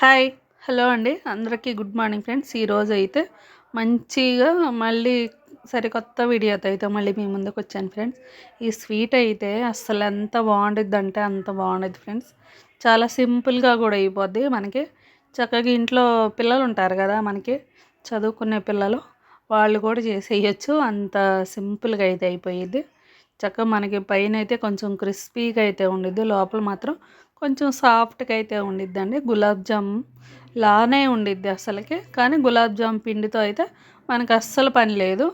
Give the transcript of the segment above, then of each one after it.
Hi hello అండి. అందరికీ good morning friends. ఈరోజు అయితే మంచిగా మళ్ళీ సరికొత్త వీడియోతో అయితే మళ్ళీ మీ ముందుకు వచ్చాను ఫ్రెండ్స్. ఈ స్వీట్ అయితే అస్సలు ఎంత బాగుంటుంది అంటే అంత బాగుండేది ఫ్రెండ్స్. చాలా సింపుల్గా కూడా అయిపోద్ది మనకి. చక్కగా ఇంట్లో పిల్లలు ఉంటారు కదా మనకి. చదువుకునే పిల్లలు వాళ్ళు కూడా చేసేయచ్చు. అంత సింపుల్గా అయితే అయిపోయేది చక్కగా మనకి పైన అయితే కొంచెం క్రిస్పీగా అయితే ఉండిద్ది. లోపల మాత్రం కొంచెం సాఫ్ట్గా అయితే ఉండిద్దండి. గులాబ్ జామ్ లానే ఉండిద్ది అసలుకి కానీ గులాబ్ జామ్ పిండితో అయితే మనకు అస్సలు పని లేదు.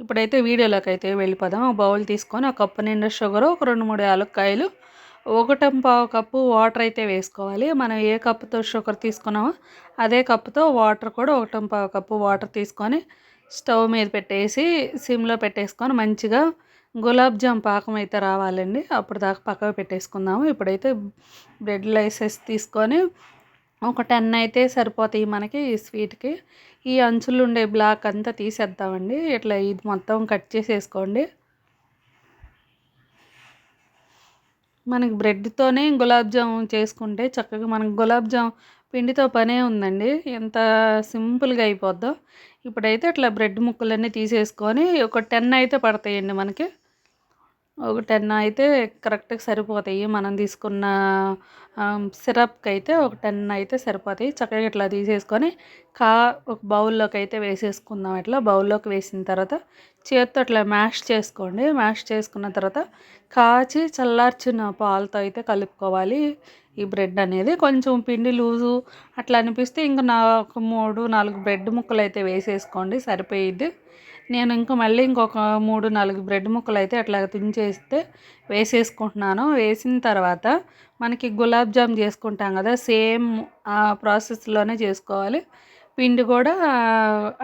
ఇప్పుడైతే వీడియోలోకి అయితే వెళ్ళిపోదాం. ఒక బౌల్ తీసుకొని ఒక కప్పు నిండా షుగర్ ఒక రెండు మూడు యాలక్కాయలు ఒకటం పావు కప్పు వాటర్ అయితే వేసుకోవాలి. మనం ఏ కప్పుతో షుగర్ తీసుకున్నామో అదే కప్పుతో వాటర్ కూడా ఒకటం పావు కప్పు వాటర్ తీసుకొని స్టవ్ మీద పెట్టేసి సిమ్లో పెట్టేసుకొని మంచిగా గులాబ్ జామ్ పాకం అయితే రావాలండి. అప్పుడు దాకా పక్కకు పెట్టేసుకుందాము. ఇప్పుడైతే బ్రెడ్ లైసెస్ తీసుకొని ఒక టెన్ అయితే సరిపోతాయి మనకి ఈ స్వీట్కి. ఈ అంచులు ఉండే బ్లాక్ అంతా తీసేద్దామండి. ఇట్లా ఇది మొత్తం కట్ చేసేసుకోండి. మనకి బ్రెడ్తోనే గులాబ్ జామ్ చేసుకుంటే చక్కగా మనకు గులాబ్ జామ్ పిండితో పనే ఉందండి. ఎంత సింపుల్గా అయిపోద్దో. ఇప్పుడైతే ఇట్లా బ్రెడ్ ముక్కలన్నీ తీసేసుకొని ఒక టెన్ అయితే పడతాయండి మనకి. ఒక టెన్ అయితే కరెక్ట్గా సరిపోతాయి. మనం తీసుకున్న సిరప్కి అయితే ఒక టెన్ అయితే సరిపోతాయి. చక్కగా ఇట్లా తీసేసుకొని కా ఒక బౌల్లోకి అయితే వేసేసుకుందాం ఇట్లా బౌల్లోకి వేసిన తర్వాత చేత్తో అట్లా మ్యాష్ చేసుకోండి. మ్యాష్ చేసుకున్న తర్వాత కాచి చల్లార్చిన పాలతో అయితే కలుపుకోవాలి. ఈ బ్రెడ్ అనేది కొంచెం పిండి లూజు అట్లా అనిపిస్తే ఇంకా నా ఒక మూడు నాలుగు బ్రెడ్ ముక్కలు అయితే వేసేసుకోండి సరిపోయిద్ది. నేను ఇంకా మళ్ళీ ఇంకొక మూడు నాలుగు బ్రెడ్ ముక్కలు అయితే అట్లా తుంచేస్తే వేసేసుకుంటున్నాను. వేసిన తర్వాత మనకి గులాబ్ జామ్ చేసుకుంటాం కదా సేమ్ ఆ ప్రాసెస్లోనే చేసుకోవాలి. పిండి కూడా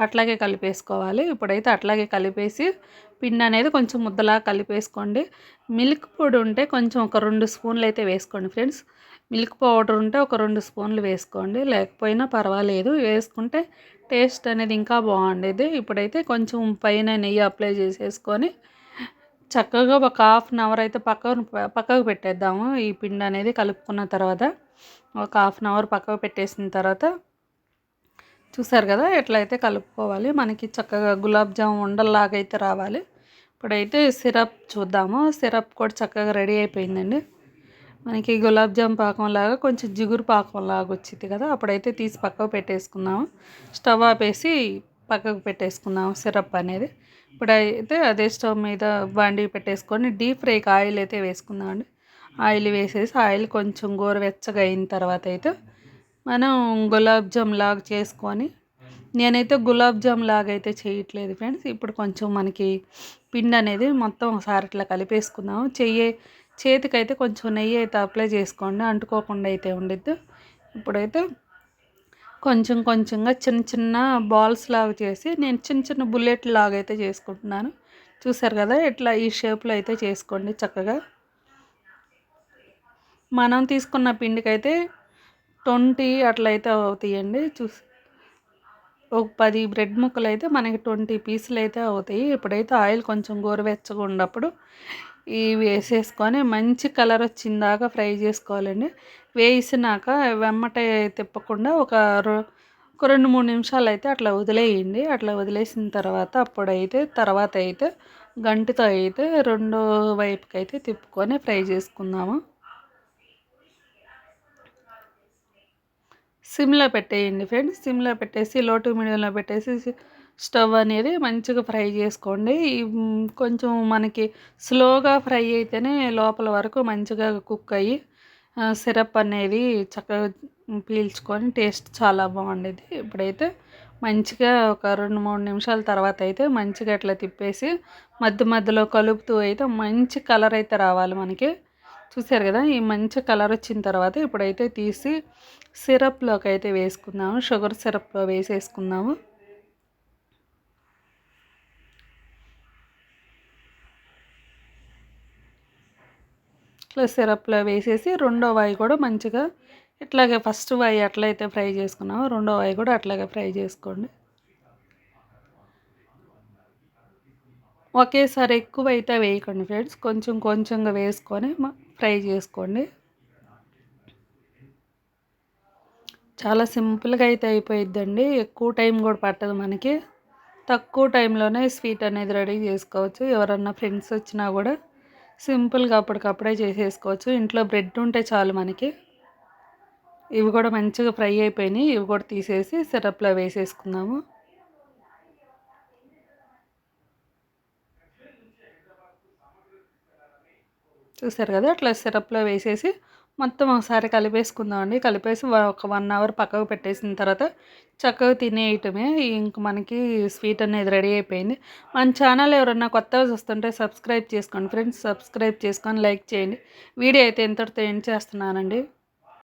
అట్లాగే కలిపేసుకోవాలి. ఇప్పుడైతే అట్లాగే కలిపేసి పిండి అనేది కొంచెం ముద్దలా కలిపేసుకోండి. మిల్క్ పొడి ఉంటే కొంచెం ఒక రెండు స్పూన్లు అయితే వేసుకోండి ఫ్రెండ్స్. మిల్క్ పౌడర్ ఉంటే ఒక రెండు స్పూన్లు వేసుకోండి. లేకపోయినా పర్వాలేదు. వేసుకుంటే టేస్ట్ అనేది ఇంకా బాగుండేది. ఇప్పుడైతే కొంచెం పైన నెయ్యి అప్లై చేసేసుకొని చక్కగా ఒక హాఫ్ అన్ అవర్ అయితే పక్కకు పక్కకు పెట్టేద్దాము. ఈ పిండి అనేది కలుపుకున్న తర్వాత ఒక హాఫ్ అన్ అవర్ పక్కకు పెట్టేసిన తర్వాత చూసారు కదా ఎట్లయితే కలుపుకోవాలి. మనకి చక్కగా గులాబ్ జామ్ ఉండల్లాగా అయితే రావాలి. ఇప్పుడైతే సిరప్ చూద్దాము. సిరప్ కూడా చక్కగా రెడీ అయిపోయిందండి. మనకి గులాబ్ జామ్ పాకం లాగా కొంచెం జిగురు పాకం లాగా వచ్చింది కదా అప్పుడైతే తీసి పక్కకు పెట్టేసుకున్నాము స్టవ్ ఆపేసి పక్కకు పెట్టేసుకున్నాము సిరప్ అనేది. ఇప్పుడైతే అదే స్టవ్ మీద బాండీ పెట్టేసుకొని డీప్ ఫ్రైకి ఆయిల్ అయితే వేసుకుందామండి. ఆయిల్ వేసేసి ఆయిల్ కొంచెం గోరువెచ్చగా అయిన తర్వాత అయితే మనం గులాబ్ జామ్ లాగా చేసుకొని నేనైతే గులాబ్ జామ్ లాగా అయితే చేయట్లేదు ఫ్రెండ్స్. ఇప్పుడు కొంచెం మనకి పిండి అనేది మొత్తం ఒకసారి ఇట్లా కలిపేసుకుందాము. చెయ్యి చేతికైతే కొంచెం నెయ్యి అయితే అప్లై చేసుకోండి అంటుకోకుండా అయితే ఉండిద్ది. ఇప్పుడైతే కొంచెం కొంచెంగా చిన్న చిన్న బాల్స్ లాగా చేసి నేను చిన్న చిన్న బుల్లెట్ లాగా అయితే చేసుకుంటున్నాను. చూసారు కదా ఇట్లా ఈ షేప్లో అయితే చేసుకోండి చక్కగా. మనం తీసుకున్న పిండికైతే ట్వంటీ అట్లయితే అవుతాయండి. చూసి ఒక పది బ్రెడ్ ముక్కలు అయితే మనకి ట్వంటీ పీసులు అయితే అవుతాయి. ఇప్పుడైతే ఆయిల్ కొంచెం గోరువెచ్చగా ఉన్నప్పుడు ఇవి వేసేసుకొని మంచి కలర్ వచ్చిందాక ఫ్రై చేసుకోవాలండి. వేసినాక వెమ్మట తిప్పకుండా ఒక ఒక రెండు మూడు నిమిషాలు అయితే అట్లా వదిలేయండి. అట్లా వదిలేసిన తర్వాత అప్పుడైతే తర్వాత అయితే గంటితో అయితే రెండో వైపుకి అయితే తిప్పుకొని ఫ్రై చేసుకుందాము. సిమ్లో పెట్టేయండి ఫ్రెండ్స్. సిమ్లో పెట్టేసి లోటు మీడియంలో పెట్టేసి స్టవ్ అనేది మంచిగా ఫ్రై చేసుకోండి. కొంచెం మనకి స్లోగా ఫ్రై అయితేనే లోపల వరకు మంచిగా కుక్ అయ్యి సిరప్ అనేది చక్కగా పీల్చుకొని టేస్ట్ చాలా బాగుండేది. ఇప్పుడైతే మంచిగా ఒక రెండు మూడు నిమిషాల తర్వాత అయితే మంచిగా అట్లా తిప్పేసి మధ్య మధ్యలో కలుపుతూ అయితే మంచి కలర్ అయితే రావాలి మనకి. చూసారు కదా ఈ మంచి కలర్ వచ్చిన తర్వాత ఇప్పుడైతే తీసి సిరప్లోకి అయితే వేసుకుందాము షుగర్ సిరప్లో వేసేసుకుందాము. ఇట్లా సిరప్లో వేసేసి రెండో వాయి కూడా మంచిగా ఇట్లాగే ఫస్ట్ వాయి ఎట్లయితే ఫ్రై చేసుకున్నామో. రెండో వాయి కూడా అట్లాగే ఫ్రై చేసుకోండి. ఒకేసారి ఎక్కువ అయితే వేయకండి ఫ్రెండ్స్ కొంచెం కొంచెంగా వేసుకొని ఫ్రై చేసుకోండి. చాలా సింపుల్గా అయితే అయిపోయిద్దండి. ఎక్కువ టైం కూడా పట్టదు మనకి. తక్కువ టైంలోనే స్వీట్ అనేది రెడీ చేసుకోవచ్చు. ఎవరన్నా ఫ్రెండ్స్ వచ్చినా కూడా. సింపుల్గా అప్పటికప్పుడే చేసేసుకోవచ్చు. ఇంట్లో బ్రెడ్ ఉంటే చాలు మనకి. ఇవి కూడా మంచిగా ఫ్రై అయిపోయినాయి. ఇవి కూడా తీసేసి సిరప్లో వేసేసుకుందాము. చూసారు కదా? అట్లా సిరప్లో వేసేసి మొత్తం ఒకసారి కలిపేసుకుందామండి. కలిపేసి ఒక వన్ అవర్ పక్కకు పెట్టేసిన తర్వాత చక్కగా తినేయటమే. ఇంక మనకి స్వీట్ అనేది రెడీ అయిపోయింది. మన ఛానల్ ఎవరన్నా కొత్తగా చూస్తుంటే సబ్స్క్రైబ్ చేసుకోండి. ఫ్రెండ్స్ సబ్స్క్రైబ్ చేసుకొని లైక్ చేయండి. వీడియో అయితే ఎంతటితో ఎండ్ చేస్తున్నానండి.